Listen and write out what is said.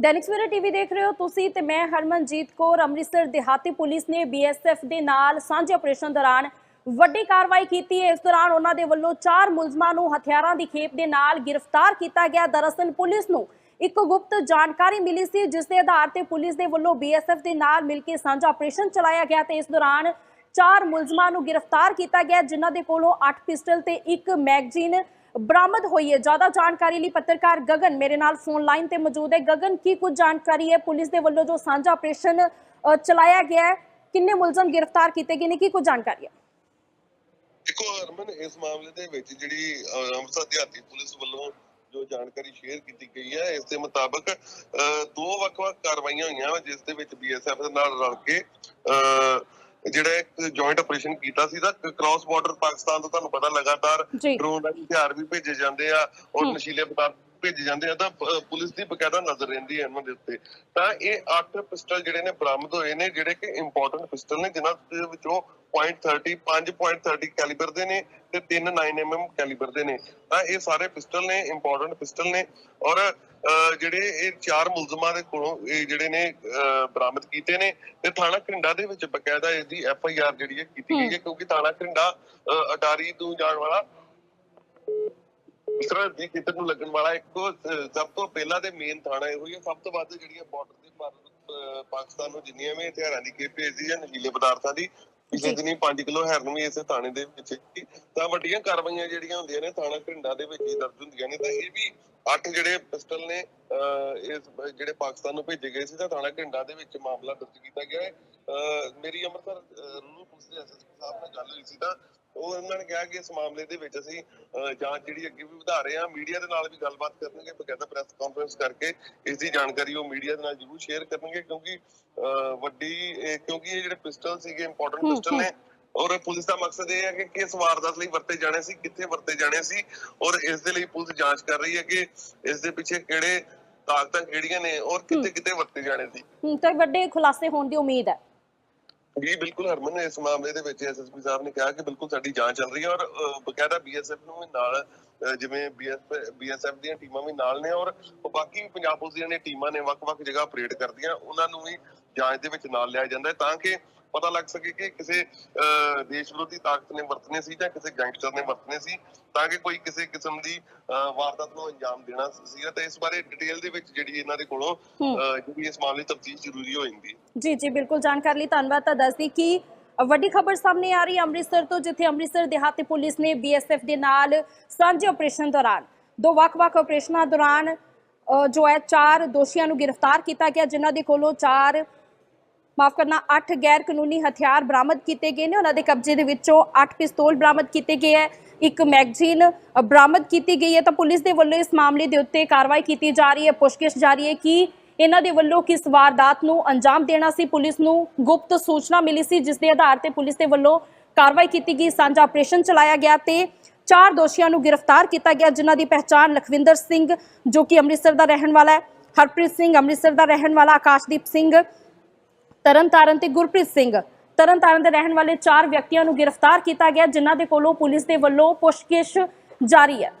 Dainik Savera TV ਦੇਖ ਰਹੇ ਹੋ ਤੁਸੀਂ ਤੇ ਮੈਂ ਹਰਮਨਜੀਤ ਕੌਰ, ਅੰਮ੍ਰਿਤਸਰ ਦਿਹਾਤੀ ਪੁਲਿਸ ਨੇ ਬੀਐਸਐਫ ਦੇ ਨਾਲ ਸਾਂਝੇ ਆਪਰੇਸ਼ਨ ਦੌਰਾਨ ਵੱਡੀ ਕਾਰਵਾਈ ਕੀਤੀ ਹੈ। ਇਸ ਦੌਰਾਨ ਉਹਨਾਂ ਦੇ ਵੱਲੋਂ ਚਾਰ ਮੁਲਜ਼ਮਾਂ ਨੂੰ ਹਥਿਆਰਾਂ ਦੀ ਖੇਪ ਦੇ ਨਾਲ ਗ੍ਰਿਫਤਾਰ ਕੀਤਾ ਗਿਆ। ਦਰਅਸਲ ਪੁਲਿਸ ਨੂੰ ਇੱਕ ਗੁਪਤ ਜਾਣਕਾਰੀ ਮਿਲੀ ਸੀ, ਜਿਸ ਦੇ ਆਧਾਰ ਤੇ ਪੁਲਿਸ ਦੇ ਵੱਲੋਂ ਬੀਐਸਐਫ ਦੇ ਨਾਲ ਮਿਲ ਕੇ ਸਾਂਝਾ ਆਪਰੇਸ਼ਨ ਚਲਾਇਆ ਗਿਆ ਤੇ ਇਸ ਦੌਰਾਨ ਚਾਰ ਮੁਲਜ਼ਮਾਂ ਨੂੰ ਗ੍ਰਿਫਤਾਰ ਕੀਤਾ ਗਿਆ, ਜਿਨ੍ਹਾਂ ਦੇ ਕੋਲੋਂ 8 ਪਿਸਟਲ ਤੇ ਇੱਕ ਮੈਗਜ਼ੀਨ ਬਰਾਮਦ ਹੋਈ ਹੈ। ਜ਼ਿਆਦਾ ਜਾਣਕਾਰੀ ਲਈ ਪੱਤਰਕਾਰ ਗਗਨ ਮੇਰੇ ਨਾਲ ਫੋਨ ਲਾਈਨ ਤੇ ਮੌਜੂਦ ਹੈ। ਗਗਨ ਕੀ ਕੁਝ ਜਾਣਕਾਰੀ ਹੈ? ਪੁਲਿਸ ਦੇ ਵੱਲੋਂ ਜੋ ਸਾਂਝਾ ਆਪਰੇਸ਼ਨ ਚਲਾਇਆ ਗਿਆ ਹੈ ਕਿੰਨੇ ਮੁਲਜ਼ਮ ਗ੍ਰਿਫਤਾਰ ਕੀਤੇ ਗਏ ਨੇ? ਕੀ ਕੁਝ ਜਾਣਕਾਰੀ ਹੈ? ਦੇਖੋ ਹਰਮਨ ਇਸ ਮਾਮਲੇ ਦੇ ਵਿੱਚ ਜਿਹੜੀ ਅੰਮ੍ਰਿਤਸਰ ਦਿਹਾਤੀ ਪੁਲਿਸ ਵੱਲੋਂ ਜੋ ਜਾਣਕਾਰੀ ਸ਼ੇਅਰ ਕੀਤੀ ਗਈ ਹੈ ਇਸ ਦੇ ਮੁਤਾਬਕ ਦੋ ਵੱਖ-ਵੱਖ ਕਾਰਵਾਈਆਂ ਹੋਈਆਂ ਵਾ, ਜਿਸ ਦੇ ਵਿੱਚ ਬੀਐਸਐਫ ਦੇ ਨਾਲ ਰਲ ਕੇ ਜਿਹੜਾ ਇੱਕ ਜੁਆਇੰਟ ਆਪਰੇਸ਼ਨ ਕੀਤਾ ਸੀ ਤਾਂ ਕ੍ਰਾਸ ਬਾਰਡਰ ਪਾਕਿਸਤਾਨ ਤੋਂ ਤੁਹਾਨੂੰ ਪਤਾ ਲਗਾਤਾਰ ਡਰੋਨ ਹਥਿਆਰ ਵੀ ਭੇਜੇ ਜਾਂਦੇ ਆ ਔਰ। ਨਸ਼ੀਲੇ ਪਦਾਰਥ ਭੇਜੇ ਜਾਂਦੇ ਆ ਤਾਂ ਪੁਲਿਸ ਦੀ ਬਕਾਇਦਾ ਨਜ਼ਰ ਰਹਿੰਦੀ ਹੈ ਇਹਨਾਂ ਦੇ ਉੱਤੇ। ਤਾਂ ਇਹ 8 ਪਿਸਟਲ ਜਿਹੜੇ ਨੇ ਬਰਾਮਦ ਹੋਏ ਨੇ ਜਿਹੜੇ ਕਿ ਇੰਪੋਰਟੈਂਟ ਪਿਸਟਲ ਨੇ ਜਿਨ੍ਹਾਂ ਦੇ ਵਿੱਚੋਂ .30 5.30 ਕੈਲੀਬਰ ਦੇ ਨੇ ਤੇ 3 9mm ਕੈਲੀਬਰ ਦੇ ਨੇ। ਤਾਂ ਇਹ ਸਾਰੇ ਪਿਸਟਲ ਨੇ ਇੰਪੋਰਟੈਂਟ ਪਿਸਟਲ ਨੇ ਔਰ ਜਿਹੜੇ ਇਹ ਚਾਰ ਮੁਲਜ਼ਮਾਂ ਦੇ ਕੋਲੋਂ ਇਹ ਜਿਹੜੇ ਨੇ ਬਰਾਮਦ ਕੀਤੇ ਨੇ ਤੇ ਥਾਣਾ ਘਰਿੰਡਾ ਦੇ ਵਿੱਚ ਬਕਾਇਦਾ ਇਸ ਦੀ ਐਫ ਆਈ ਆਰ ਜਿਹੜੀ ਹੈ ਕੀਤੀ ਗਈ ਹੈ ਕਿਉਂਕਿ ਥਾਣਾ ਘਰਿੰਡਾ ਅਹ, ਅਟਾਰੀ ਤੋਂ ਜਾਣ ਵਾਲਾ ਸਰਹੱਦ ਦੀ ਖੇਤਰ ਨੂੰ ਲੱਗਣ ਵਾਲਾ ਇੱਕ ਸਭ ਤੋਂ ਪਹਿਲਾ ਤੇ ਮੇਨ ਥਾਣਾ ਇਹੋ ਹੀ ਹੈ। ਸਭ ਤੋਂ ਵੱਧ ਜਿਹੜੀਆਂ ਬਾਰਡਰ ਦੇ ਅਹ, ਪਾਕਿਸਤਾਨ ਨੂੰ ਜਿੰਨੀਆਂ ਵੀ ਹਥਿਆਰਾਂ ਦੀ ਖੇਪ ਭੇਜਦੀ ਹੈ ਨਸ਼ੀਲੇ ਪਦਾਰਥਾਂ ਦੀ ਪਿਛਲੇ ਜੀ। ਦਿਨੀ 5 ਕਿਲੋ ਹੈਰਨ ਵੀ ਇਸੇ ਥਾਣੇ ਦੇ ਵਿੱਚ ਤਾਂ ਵੱਡੀਆਂ ਕਾਰਵਾਈਆਂ ਜਿਹੜੀਆਂ ਹੁੰਦੀਆਂ ਨੇ ਥਾਣਾ ਘਰਿੰਡਾ ਦੇ ਵਿੱਚ ਹੀ ਦਰਜ ਹੁੰਦੀਆਂ ਨੇ। ਤਾਂ ਇਹ ਵੀ ਅੱਠ ਜਿਹੜੇ ਪਿਸਟਲ ਨੇ ਇਸ ਜਿਹੜੇ ਪਾਕਿਸਤਾਨ ਨੂੰ ਭੇਜੇ ਗਏ ਸੀ ਤਾਂ ਥਾਣਾ ਘਰਿੰਡਾ ਦੇ ਵਿੱਚ ਮਾਮਲਾ ਦਰਜ ਕੀਤਾ ਗਿਆ ਹੈ। ਮੇਰੀ ਅੰਮ੍ਰਿਤਸਰ ਰੂਰਲ ਪੁਲਿਸ ਦੇ ਐਸਐਸਪੀ ਸਾਹਿਬ ਨਾਲ ਗੱਲ ਹੋਈ ਸੀ ਤਾਂ ਉਹ ਉਹਨਾਂ ਨੇ ਕਿਹਾ ਕਿ ਇਸ ਮਾਮਲੇ ਦੇ ਵਿੱਚ ਅਸੀਂ ਜਾਂਚ ਜਿਹੜੀ ਅੱਗੇ ਵੀ ਵਧਾ ਰਹੇ ਹਾਂ ਮੀਡੀਆ ਦੇ ਨਾਲ ਵੀ ਗੱਲਬਾਤ ਕਰਨਗੇ ਬਕਾਇਦਾ ਪ੍ਰੈਸ ਕਾਨਫਰੰਸ ਕਰਕੇ ਇਸ ਦੀ ਜਾਣਕਾਰੀ ਉਹ ਮੀਡੀਆ ਦੇ ਨਾਲ ਜ਼ਰੂਰ ਸ਼ੇਅਰ ਕਰਨਗੇ ਕਿਉਂਕਿ ਵੱਡੀ ਕਿਉਂਕਿ ਇਹ ਜਿਹੜੇ ਪਿਸਟਲ ਸੀਗੇ ਇੰਪੋਰਟੈਂਟ ਪਿਸਟਲ ਨੇ ਔਰ ਪੁਲਿਸ ਦਾ ਮਕਸਦ ਇਹ ਹੈ ਕਿ ਕਿਸ ਵਾਰਦਾਤ ਲਈ ਵਰਤੇ ਜਾਣੇ ਸੀ ਕਿੱਥੇ ਵਰਤੇ ਜਾਣੇ ਸੀ ਔਰ ਇਸ ਦੇ ਲਈ ਪੁਲਿਸ ਜਾਂਚ ਕਰ ਰਹੀ ਹੈ ਕਿ ਇਸ ਦੇ ਪਿੱਛੇ ਕਿਹੜੇ ਤਾਕਤਾਂ ਕਿਹੜੀਆਂ ਨੇ ਔਰ ਕਿੱਥੇ ਕਿੱਥੇ ਵਰਤੇ ਜਾਣੇ ਸੀ। ਹੁਣ ਤੱਕ ਵੱਡੇ ਖੁਲਾਸੇ ਹੋਣ ਦੀ ਉਮੀਦ ਹੈ। ਜੀ ਬਿਲਕੁਲ ਹਰਮਨ ਇਸ ਮਾਮਲੇ ਦੇ ਵਿੱਚ ਐਸਐਸਪੀ ਸਾਹਿਬ ਨੇ ਕਿਹਾ ਕਿ ਬਿਲਕੁਲ ਸਾਡੀ ਜਾਂਚ ਚੱਲ ਰਹੀ ਹੈ ਔਰ ਬਕਾਇਦਾ ਬੀਐਸਐਫ ਨੂੰ ਵੀ ਨਾਲ ਜਿਵੇਂ ਬੀਐਸਐਫ ਦੀਆਂ ਟੀਮਾਂ ਵੀ ਨਾਲ ਨੇ ਔਰ ਬਾਕੀ ਵੀ ਪੰਜਾਬ ਪੁਲਿਸ ਦੀਆਂ ਨੇ ਟੀਮਾਂ ਨੇ ਵੱਖ-ਵੱਖ ਜਗ੍ਹਾ ਆਪਰੇਟ ਕਰਦੀਆਂ ਉਹਨਾਂ ਨੂੰ ਵੀ ਜਾਂਚ ਦੇ ਵਿੱਚ ਨਾਲ ਲਿਆ ਜਾਂਦਾ ਹੈ ਤਾਂ ਕਿ ਪਤਾ ਲੱਗ ਸਕੇ ਕਿ ਕਿਸੇ ਦੇਸ਼ ਵਿਰੋਧੀ ਤਾਕਤ ਨੇ ਵਰਤਨੇ ਸੀ ਜਾਂ ਕਿਸੇ ਗੈਂਗਸਟਰ ਨੇ ਵਰਤਨੇ ਸੀ ਤਾਂ ਕਿ ਕੋਈ ਕਿਸੇ ਕਿਸਮ ਦੀ ਵਾਰਦਾਤ ਨੂੰ ਅੰਜਾਮ ਦੇਣਾ ਸੀ। ਤੇ ਇਸ ਬਾਰੇ ਡਿਟੇਲ ਦੇ ਵਿੱਚ ਜਿਹੜੀ ਇਹਨਾਂ ਦੇ ਕੋਲੋਂ ਜਿਹੜੀ ਇਸ ਮਾਮਲੇ ਤਫਤੀਸ਼ ਜ਼ਰੂਰੀ ਹੋ ਜਾਂਦੀ ਜੀ ਜੀ ਬਿਲਕੁਲ ਜਾਣਕਾਰੀ ਲਈ ਧੰਨਵਾਦ ਤਾਂ ਦੱਸਦੀ ਕਿ ਵੱਡੀ ਖਬਰ ਸਾਹਮਣੇ ਆ ਰਹੀ ਅੰਮ੍ਰਿਤਸਰ ਤੋਂ ਜਿੱਥੇ ਅੰਮ੍ਰਿਤਸਰ ਦਿਹਾਤੀ ਪੁਲਿਸ ਨੇ ਬੀਐਸਐਫ ਦੇ ਨਾਲ ਸਾਂਝੇ ਆਪਰੇਸ਼ਨ ਦੌਰਾਨ ਦੋ ਵੱਖ-ਵੱਖ ਆਪਰੇਸ਼ਨਾਂ ਦੌਰਾਨ ਜੋ ਹੈ ਚਾਰ ਦੋਸ਼ੀਆਂ ਨੂੰ ਗ੍ਰਿਫਤਾਰ ਕੀਤਾ ਗਿਆ ਜਿਨ੍ਹਾਂ ਦੇ ਕੋਲੋਂ ਚਾਰ ਮਾਫ ਕਰਨਾ 8 ਗੈਰ ਕਾਨੂੰਨੀ ਹਥਿਆਰ ਬਰਾਮਦ ਕੀਤੇ ਗਏ ਨੇ। ਉਹਨਾਂ ਦੇ ਕਬਜ਼ੇ ਦੇ ਵਿੱਚੋਂ 8 ਪਿਸਤੌਲ ਬਰਾਮਦ ਕੀਤੇ ਗਏ ਹੈ। ਇੱਕ ਮੈਗਜ਼ੀਨ ਬਰਾਮਦ ਕੀਤੀ ਗਈ ਹੈ। ਤਾਂ ਪੁਲਿਸ ਦੇ ਵੱਲੋਂ ਇਸ ਮਾਮਲੇ ਦੇ ਉੱਤੇ ਕਾਰਵਾਈ ਕੀਤੀ ਜਾ ਰਹੀ ਹੈ। ਪੁੱਛਗਿੱਛ ਜਾਰੀ ਹੈ ਕਿ ਇਹਨਾਂ ਦੇ ਵੱਲੋਂ ਕਿਸ ਵਾਰਦਾਤ ਨੂੰ ਅੰਜਾਮ ਦੇਣਾ ਸੀ। ਪੁਲਿਸ ਨੂੰ ਗੁਪਤ ਸੂਚਨਾ ਮਿਲੀ ਸੀ, ਜਿਸ ਦੇ ਆਧਾਰ ਤੇ ਪੁਲਿਸ ਦੇ ਵੱਲੋਂ ਕਾਰਵਾਈ ਕੀਤੀ ਗਈ। ਸਾਂਝਾ ਆਪਰੇਸ਼ਨ ਚਲਾਇਆ ਗਿਆ ਤੇ ਚਾਰ ਦੋਸ਼ੀਆਂ ਨੂੰ ਗ੍ਰਿਫਤਾਰ ਕੀਤਾ ਗਿਆ, ਜਿਨ੍ਹਾਂ ਦੀ ਪਹਿਚਾਣ ਲਖਵਿੰਦਰ ਸਿੰਘ, ਜੋ ਕਿ ਅੰਮ੍ਰਿਤਸਰ ਦਾ ਰਹਿਣ ਵਾਲਾ ਹੈ। ਹਰਪ੍ਰੀਤ ਸਿੰਘ ਅੰਮ੍ਰਿਤਸਰ ਦਾ ਰਹਿਣ ਵਾਲਾ, ਆਕਾਸ਼ਦੀਪ ਸਿੰਘ ਤਰਨਤਾਰਨ ਤੇ ਗੁਰਪ੍ਰੀਤ ਸਿੰਘ। ਤਰਨਤਾਰਨ ਦੇ ਰਹਿਣ ਵਾਲੇ ਚਾਰ ਵਿਅਕਤੀਆਂ ਨੂੰ ਗ੍ਰਿਫਤਾਰ ਕੀਤਾ ਗਿਆ, ਜਿਨ੍ਹਾਂ ਦੇ ਕੋਲੋਂ ਪੁਲਿਸ ਦੇ ਵੱਲੋਂ ਪੁੱਛਗਿੱਛ ਜਾਰੀ ਹੈ।